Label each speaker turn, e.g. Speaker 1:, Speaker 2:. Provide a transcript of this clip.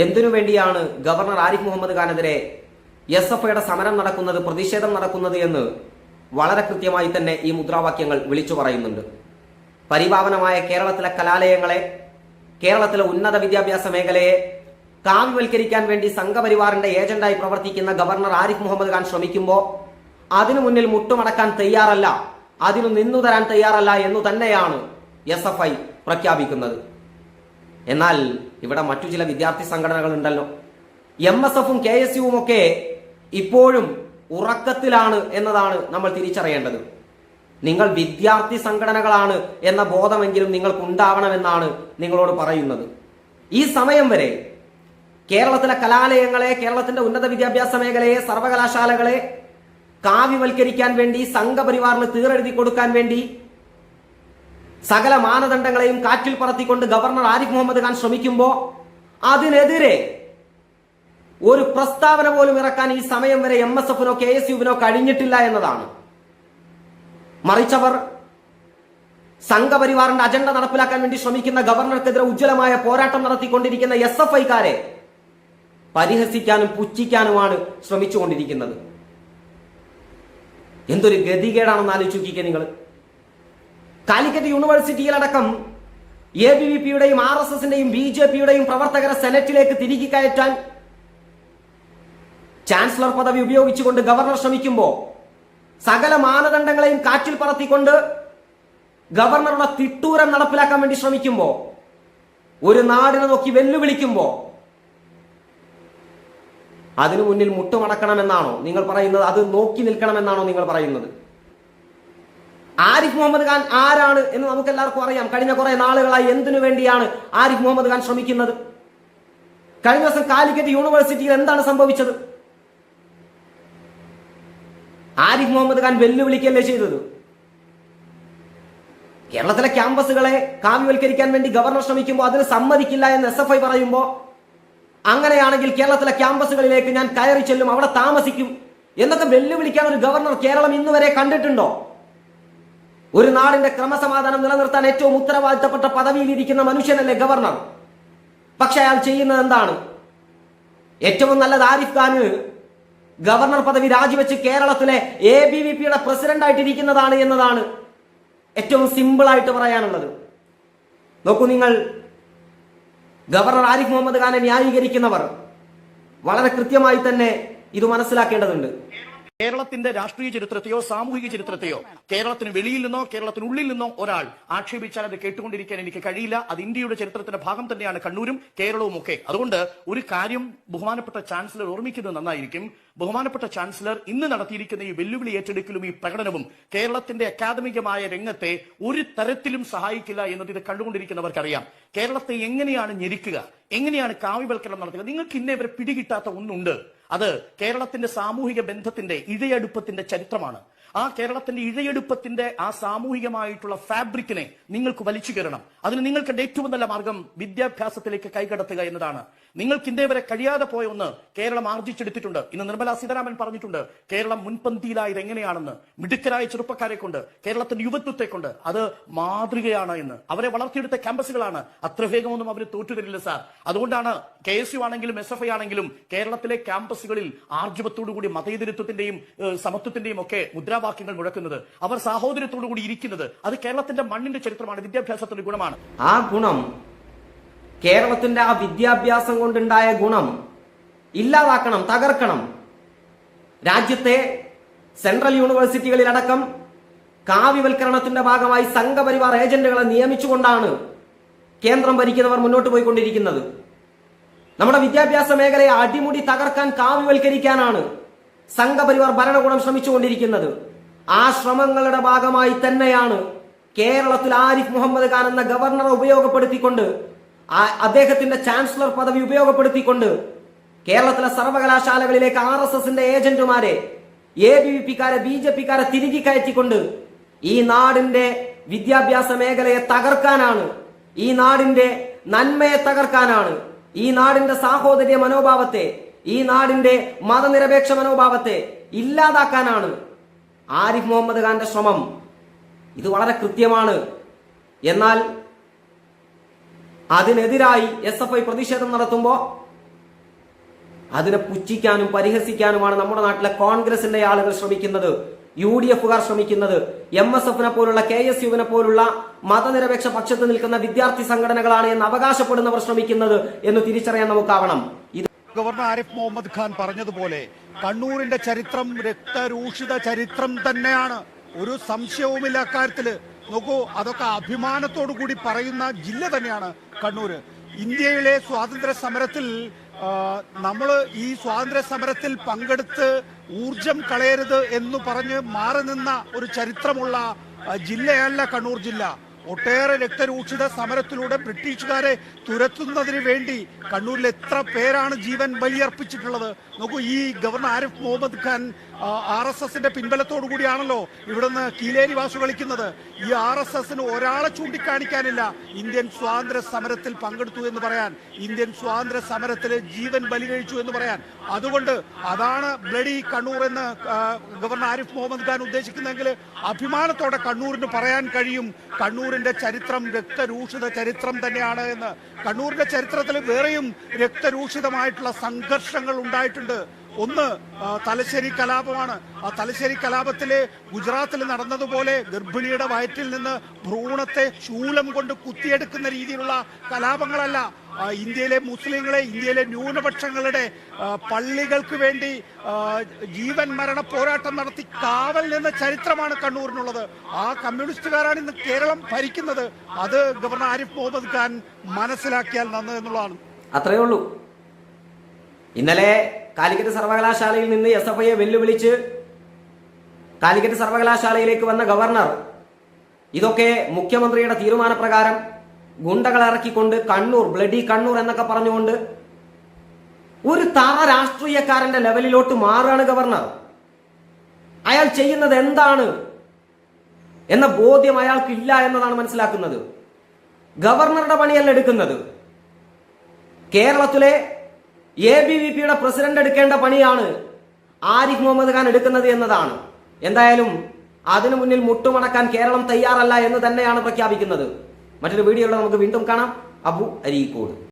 Speaker 1: എന്തിനു വേണ്ടിയാണ് ഗവർണർ ആരിഫ് മുഹമ്മദ് ഖാനെതിരെ എസ് എഫ് ഐയുടെ സമരം നടക്കുന്നത് പ്രതിഷേധം നടക്കുന്നത് എന്ന് വളരെ കൃത്യമായി തന്നെ ഈ മുദ്രാവാക്യങ്ങൾ വിളിച്ചു പറയുന്നുണ്ട്. പരിപാവനമായ കേരളത്തിലെ കലാലയങ്ങളെ കേരളത്തിലെ ഉന്നത വിദ്യാഭ്യാസ മേഖലയെ കാവ്യവൽക്കരിക്കാൻ വേണ്ടി സംഘപരിവാറിന്റെ ഏജന്റായി പ്രവർത്തിക്കുന്ന ഗവർണർ ആരിഫ് മുഹമ്മദ് ഖാൻ ശ്രമിക്കുമ്പോൾ അതിനു മുന്നിൽ മുട്ടുമടക്കാൻ തയ്യാറല്ല അതിനു നിന്നു തരാൻ തയ്യാറല്ല എന്നു തന്നെയാണ് എസ് പ്രഖ്യാപിക്കുന്നത്. എന്നാൽ ഇവിടെ മറ്റു ചില വിദ്യാർത്ഥി സംഘടനകൾ ഉണ്ടല്ലോ എം എസ് എഫും കെ എസ് യുവും ഒക്കെ ഇപ്പോഴും ഉറക്കത്തിലാണ് എന്നതാണ് നമ്മൾ തിരിച്ചറിയേണ്ടത്. നിങ്ങൾ വിദ്യാർത്ഥി സംഘടനകളാണ് എന്ന ബോധമെങ്കിലും നിങ്ങൾക്ക് ഉണ്ടാവണമെന്നാണ് നിങ്ങളോട് പറയുന്നത്. ഈ സമയം വരെ കേരളത്തിലെ കലാലയങ്ങളെ കേരളത്തിന്റെ ഉന്നത വിദ്യാഭ്യാസ മേഖലയെ സർവകലാശാലകളെ കാവ്യവൽക്കരിക്കാൻ വേണ്ടി സംഘപരിവാറിന് തീറെഴുതി കൊടുക്കാൻ വേണ്ടി സകല മാനദണ്ഡങ്ങളെയും കാറ്റിൽ പറത്തിക്കൊണ്ട് ഗവർണർ ആരിഫ് മുഹമ്മദ് ഖാൻ ശ്രമിക്കുമ്പോൾ അതിനെതിരെ ഒരു പ്രസ്താവന പോലും ഇറക്കാൻ ഈ സമയം വരെ എം എസ് എഫിനോ കെ എസ് യുവിനോ കഴിഞ്ഞിട്ടില്ല എന്നതാണ്. മറിച്ചവർ സംഘപരിവാറിന്റെ അജണ്ട നടപ്പിലാക്കാൻ വേണ്ടി ശ്രമിക്കുന്ന ഗവർണർക്കെതിരെ ഉജ്ജ്വലമായ പോരാട്ടം നടത്തിക്കൊണ്ടിരിക്കുന്ന എസ് എഫ് ഐക്കാരെ പരിഹസിക്കാനും പുച്ഛിക്കാനുമാണ് ശ്രമിച്ചുകൊണ്ടിരിക്കുന്നത്. എന്തൊരു ഗതികേടാണെന്ന് ആലോചിക്കുക നിങ്ങൾ. കാലിക്കറ്റ് യൂണിവേഴ്സിറ്റിയിലടക്കം എ ബി വി പിയുടെയും ആർ എസ് എസിന്റെയും ബി ജെ പിയുടെയും പ്രവർത്തകരെ സെനറ്റിലേക്ക് തിരികെ കയറ്റാൻ ചാൻസലർ പദവി ഉപയോഗിച്ചുകൊണ്ട് ഗവർണർ ശ്രമിക്കുമ്പോൾ സകല മാനദണ്ഡങ്ങളെയും കാറ്റിൽ പറത്തിക്കൊണ്ട് ഗവർണറുടെ തിട്ടൂരം നടപ്പിലാക്കാൻ വേണ്ടി ശ്രമിക്കുമ്പോൾ ഒരു നാടിനെ നോക്കി വെല്ലുവിളിക്കുമ്പോൾ അതിനു മുന്നിൽ മുട്ടുമടക്കണമെന്നാണോ നിങ്ങൾ പറയുന്നത്? അത് നോക്കി നിൽക്കണമെന്നാണോ നിങ്ങൾ പറയുന്നത്? ആരിഫ് മുഹമ്മദ് ഖാൻ ആരാണ് എന്ന് നമുക്ക് എല്ലാവർക്കും അറിയാം. കഴിഞ്ഞ കുറെ നാളുകളായി എന്തിനു വേണ്ടിയാണ് ആരിഫ് മുഹമ്മദ് ഖാൻ ശ്രമിക്കുന്നത്? കഴിഞ്ഞ ദിവസം കാലിക്കറ്റ് യൂണിവേഴ്സിറ്റിയിൽ എന്താണ് സംഭവിച്ചത്? ആരിഫ് മുഹമ്മദ് ഖാൻ വെല്ലുവിളിക്കല്ലേ ചെയ്തത്? കേരളത്തിലെ ക്യാമ്പസുകളെ കാവ്യവൽക്കരിക്കാൻ വേണ്ടി ഗവർണർ ശ്രമിക്കുമ്പോൾ അതിന് സമ്മതിക്കില്ല എന്ന് എസ് എഫ് ഐ പറയുമ്പോൾ അങ്ങനെയാണെങ്കിൽ കേരളത്തിലെ ക്യാമ്പസുകളിലേക്ക് ഞാൻ കയറി ചെല്ലും അവിടെ താമസിക്കും എന്നൊക്കെ വെല്ലുവിളിക്കാൻ ഒരു ഗവർണർ കേരളം ഇന്നുവരെ കണ്ടിട്ടുണ്ടോ? ഒരു നാടിന്റെ ക്രമസമാധാനം നിലനിർത്താൻ ഏറ്റവും ഉത്തരവാദിത്തപ്പെട്ട പദവിയിലിരിക്കുന്ന മനുഷ്യനല്ലേ ഗവർണർ? പക്ഷെ അയാൾ ചെയ്യുന്നത് എന്താണ്? ഏറ്റവും നല്ലത് ആരിഫ് ഖാന് ഗവർണർ പദവി രാജിവെച്ച് കേരളത്തിലെ എ ബി വി പിയുടെ പ്രസിഡന്റ് ആയിട്ടിരിക്കുന്നതാണ് എന്നതാണ് ഏറ്റവും സിമ്പിൾ ആയിട്ട് പറയാനുള്ളത്. നോക്കൂ നിങ്ങൾ ഗവർണർ ആരിഫ് മുഹമ്മദ് ഖാനെ ന്യായീകരിക്കുന്നവർ വളരെ കൃത്യമായി തന്നെ ഇത് മനസ്സിലാക്കേണ്ടതുണ്ട്.
Speaker 2: കേരളത്തിന്റെ രാഷ്ട്രീയ ചരിത്രത്തെയോ സാമൂഹിക ചരിത്രത്തെയോ കേരളത്തിന് വെളിയിൽ നിന്നോ കേരളത്തിനുള്ളിൽ നിന്നോ ഒരാൾ ആക്ഷേപിച്ചാൽ അത് കേട്ടുകൊണ്ടിരിക്കാൻ എനിക്ക് കഴിയില്ല. അത് ഇന്ത്യയുടെ ചരിത്രത്തിന്റെ ഭാഗം തന്നെയാണ് കണ്ണൂരും കേരളവും ഒക്കെ. അതുകൊണ്ട് ഒരു കാര്യം ബഹുമാനപ്പെട്ട ചാൻസലർ ഓർമ്മിക്കുന്നത് നന്നായിരിക്കും. ബഹുമാനപ്പെട്ട ചാൻസലർ ഇന്ന് നടത്തിയിരിക്കുന്ന ഈ വെല്ലുവിളി ഏറ്റെടുക്കലും ഈ പ്രകടനവും കേരളത്തിന്റെ അക്കാദമികമായ രംഗത്തെ ഒരു തരത്തിലും സഹായിക്കില്ല എന്നത് ഇത് കണ്ടുകൊണ്ടിരിക്കുന്നവർക്കറിയാം. കേരളത്തെ എങ്ങനെയാണ് ഞെരിക്കുക? എങ്ങനെയാണ് കാവ്യവൽക്കരണം നടത്തുക? നിങ്ങൾക്ക് ഇന്നേ വരെ പിടികിട്ടാത്ത ഒന്നുണ്ട്. അത് കേരളത്തിന്റെ സാമൂഹിക ബന്ധത്തിന്റെ ഇഴയടുപ്പത്തിന്റെ ചരിത്രമാണ്. ആ കേരളത്തിന്റെ ഇഴയെടുപ്പത്തിന്റെ ആ സാമൂഹികമായിട്ടുള്ള ഫാബ്രിക്കിനെ നിങ്ങൾക്ക് വലിച്ചു കയറണം. അതിന് നിങ്ങൾക്ക് ഏറ്റവും നല്ല മാർഗം വിദ്യാഭ്യാസത്തിലേക്ക് കൈകടത്തുക എന്നതാണ്. നിങ്ങൾക്ക് ഇന്നേ വരെ കഴിയാതെ പോയ ഒന്ന് കേരളം ആർജിച്ചെടുത്തിട്ടുണ്ട്. ഇന്ന് നിർമ്മലാ സീതാരാമൻ പറഞ്ഞിട്ടുണ്ട് കേരളം മുൻപന്തിയിലായത് എങ്ങനെയാണെന്ന്. മിടുക്കരായ ചെറുപ്പക്കാരെ കൊണ്ട് കേരളത്തിന്റെ യുവത്വത്തെ കൊണ്ട് അത് മാതൃകയാണ് എന്ന്. അവരെ വളർത്തിയെടുത്ത ക്യാമ്പസുകളാണ്. അത്ര വേഗമൊന്നും അവർ തോറ്റുതരില്ല സാർ. അതുകൊണ്ടാണ് കെ എസ് യു ആണെങ്കിലും എസ് എഫ് ഐ ആണെങ്കിലും കേരളത്തിലെ ക്യാമ്പസുകളിൽ ആർജവത്തോടുകൂടി മതേതരത്വത്തിന്റെയും സമത്വത്തിന്റെയും ഒക്കെ മുദ്രാവാക്യങ്ങൾ മുഴക്കുന്നത്. അവർ സാഹോദര്യത്തോടു കൂടി ഇരിക്കുന്നത്. അത് കേരളത്തിന്റെ മണ്ണിന്റെ ചരിത്രമാണ് വിദ്യാഭ്യാസത്തിന്റെ ഗുണമാണ്.
Speaker 1: ആ ഗുണം കേരളത്തിന്റെ ആ വിദ്യാഭ്യാസം കൊണ്ടുണ്ടായ ഗുണം ഇല്ലാതാക്കണം തകർക്കണം. രാജ്യത്തെ സെൻട്രൽ യൂണിവേഴ്സിറ്റികളിലടക്കം കാവ്യവൽക്കരണത്തിന്റെ ഭാഗമായി സംഘപരിവാർ ഏജന്റുകളെ നിയമിച്ചുകൊണ്ടാണ് കേന്ദ്രം ഭരിക്കുന്നവർ മുന്നോട്ട് പോയിക്കൊണ്ടിരിക്കുന്നത്. നമ്മുടെ വിദ്യാഭ്യാസ മേഖലയെ അടിമുടി തകർക്കാൻ കാവ്യവൽക്കരിക്കാനാണ് സംഘപരിവാർ ഭരണകൂടം ശ്രമിച്ചുകൊണ്ടിരിക്കുന്നത്. ആ ശ്രമങ്ങളുടെ ഭാഗമായി തന്നെയാണ് കേരളത്തിൽ ആരിഫ് മുഹമ്മദ് ഖാൻ എന്ന ഗവർണറെ ഉപയോഗപ്പെടുത്തിക്കൊണ്ട് അദ്ദേഹത്തിന്റെ ചാൻസലർ പദവി ഉപയോഗപ്പെടുത്തിക്കൊണ്ട് കേരളത്തിലെ സർവകലാശാലകളിലേക്ക് ആർ എസ് എസിന്റെ ഏജന്റുമാരെ എ ബി വി പിക്കാരെ ബി ജെ പിക്കാരെ തിരികെ കയറ്റിക്കൊണ്ട് ഈ നാടിന്റെ വിദ്യാഭ്യാസ മേഖലയെ തകർക്കാനാണ് ഈ നാടിന്റെ നന്മയെ തകർക്കാനാണ് ഈ നാടിന്റെ സാഹോദര്യ മനോഭാവത്തെ ഈ നാടിന്റെ മതനിരപേക്ഷ മനോഭാവത്തെ ഇല്ലാതാക്കാനാണ് ആരിഫ് മുഹമ്മദ് ഖാന്റെ ശ്രമം ഇത് വളരെ കൃത്യമാണ്. എന്നാൽ അതിനെതിരായി എസ് എഫ് ഐ പ്രതിഷേധം നടത്തുമ്പോൾ അതിനെ പുച്ഛിക്കാനും പരിഹസിക്കാനുമാണ് നമ്മുടെ നാട്ടിലെ കോൺഗ്രസിന്റെ ആളുകൾ ശ്രമിക്കുന്നത്. യു ഡി എഫുകാർ ശ്രമിക്കുന്നത്. എം എസ് എഫിനെ പോലുള്ള കെ എസ് യുവിനെ പോലുള്ള മതനിരപേക്ഷ പക്ഷത്ത് നിൽക്കുന്ന വിദ്യാർത്ഥി സംഘടനകളാണ് എന്ന് അവകാശപ്പെടുന്നവർ ശ്രമിക്കുന്നത് എന്ന് തിരിച്ചറിയാൻ നമുക്കാവണം.
Speaker 3: ഗവർണർ ആരിഫ് മുഹമ്മദ് ഖാൻ പറഞ്ഞതുപോലെ കണ്ണൂരിന്റെ ചരിത്രം രക്തരൂഷിത ചരിത്രം തന്നെയാണ്. ഒരു സംശയവുമില്ല അക്കാര്യത്തിൽ നോക്കൂ അതൊക്കെ അഭിമാനത്തോടു കൂടി പറയുന്ന ജില്ല തന്നെയാണ് കണ്ണൂര്. ഇന്ത്യയിലെ സ്വാതന്ത്ര്യ സമരത്തിൽ നമ്മൾ ഈ സ്വാതന്ത്ര്യ സമരത്തിൽ പങ്കെടുത്ത് ഊർജം കളയരുത് എന്ന് പറഞ്ഞ് മാറി നിന്ന ഒരു ചരിത്രമുള്ള ജില്ലയല്ല കണ്ണൂർ ജില്ല. ഒട്ടേറെ രക്തരൂക്ഷിത സമരത്തിലൂടെ ബ്രിട്ടീഷുകാരെ തുരത്തുന്നതിന് വേണ്ടി കണ്ണൂരിൽ എത്ര പേരാണ് ജീവൻ ബലിയർപ്പിച്ചിട്ടുള്ളത്? നോക്കൂ ഈ governor Arif Muhammad Khan R S എസിന്റെ പിൻബലത്തോടു കൂടിയാണല്ലോ ഇവിടുന്ന് കീലേരി വാസു കളിക്കുന്നത്. ഈ ആർ എസ് എസിന് ഒരാളെ ചൂണ്ടിക്കാണിക്കാനില്ല. ഇന്ത്യൻ സ്വാതന്ത്ര്യ സമരത്തിൽ പങ്കെടുത്തു എന്ന് പറയാൻ ഇന്ത്യൻ സ്വാതന്ത്ര്യ സമരത്തിൽ ജീവൻ ബലി കഴിച്ചു എന്ന് പറയാൻ. അതുകൊണ്ട് അതാണ് ബ്ലഡി കണ്ണൂർ എന്ന് ഗവർണർ ആരിഫ് മുഹമ്മദ് ഖാൻ ഉദ്ദേശിക്കുന്നതെങ്കിൽ അഭിമാനത്തോടെ കണ്ണൂരിന് പറയാൻ കഴിയും. കണ്ണൂരിന്റെ ചരിത്രം രക്തരൂഷിത ചരിത്രം തന്നെയാണ് എന്ന്. കണ്ണൂരിന്റെ ചരിത്രത്തിൽ വേറെയും രക്തരൂഷിതമായിട്ടുള്ള സംഘർഷങ്ങൾ ഉണ്ടായിട്ടുണ്ട്. ഒന്ന് തലശ്ശേരി കലാപമാണ്. ആ തലശ്ശേരി കലാപത്തിലെ ഗുജറാത്തിൽ നടന്നതുപോലെ ഗർഭിണിയുടെ വയറ്റിൽ നിന്ന് ഭ്രൂണത്തെ ശൂലം കൊണ്ട് കുത്തിയെടുക്കുന്ന രീതിയിലുള്ള കലാപങ്ങളല്ല. ഇന്ത്യയിലെ മുസ്ലിങ്ങളെ ഇന്ത്യയിലെ ന്യൂനപക്ഷങ്ങളുടെ പള്ളികൾക്ക് വേണ്ടി ജീവൻ മരണ പോരാട്ടം നടത്തി കാവൽ നിന്ന ചരിത്രമാണ് കണ്ണൂരിനുള്ളത്. ആ കമ്മ്യൂണിസ്റ്റുകാരാണ് ഇന്ന് കേരളം ഭരിക്കുന്നത്. അത് ഗവർണർ ആരിഫ് മുഹമ്മദ് ഖാൻ മനസ്സിലാക്കിയാൽ നന്ന് എന്നുള്ളതാണ്.
Speaker 1: അത്രയേ ഉള്ളൂ. ഇന്നലെ കാലിക്കറ്റ് സർവകലാശാലയിൽ നിന്ന് എസ് എഫ് ഐയെ വെല്ലുവിളിച്ച് കാലിക്കറ്റ് സർവകലാശാലയിലേക്ക് വന്ന ഗവർണർ ഇതൊക്കെ മുഖ്യമന്ത്രിയുടെ തീരുമാനപ്രകാരം ഗുണ്ടകളെ ഇറക്കിക്കൊണ്ട് കണ്ണൂർ ബ്ലഡി കണ്ണൂർ എന്നൊക്കെ പറഞ്ഞുകൊണ്ട് ഒരു തറ രാഷ്ട്രീയക്കാരന്റെ ലെവലിലോട്ട് മാറുകയാണ് ഗവർണർ. അയാൾ ചെയ്യുന്നത് എന്താണ് എന്ന ബോധ്യം അയാൾക്കില്ല എന്നതാണ് മനസ്സിലാക്കുന്നത്. ഗവർണറുടെ പണിയല്ല എടുക്കുന്നത്. കേരളത്തിലെ എ ബി വി പിയുടെ പ്രസിഡന്റ് എടുക്കേണ്ട പണിയാണ് ആരിഫ് മുഹമ്മദ് ഖാൻ എടുക്കുന്നത് എന്നതാണ്. എന്തായാലും അതിനു മുന്നിൽ മുട്ടുമടക്കാൻ കേരളം തയ്യാറല്ല എന്ന് തന്നെയാണ് പ്രഖ്യാപിക്കുന്നത്. മറ്റൊരു വീഡിയോയിൽ നമുക്ക് വീണ്ടും കാണാം. അബു അരീക്കോട്.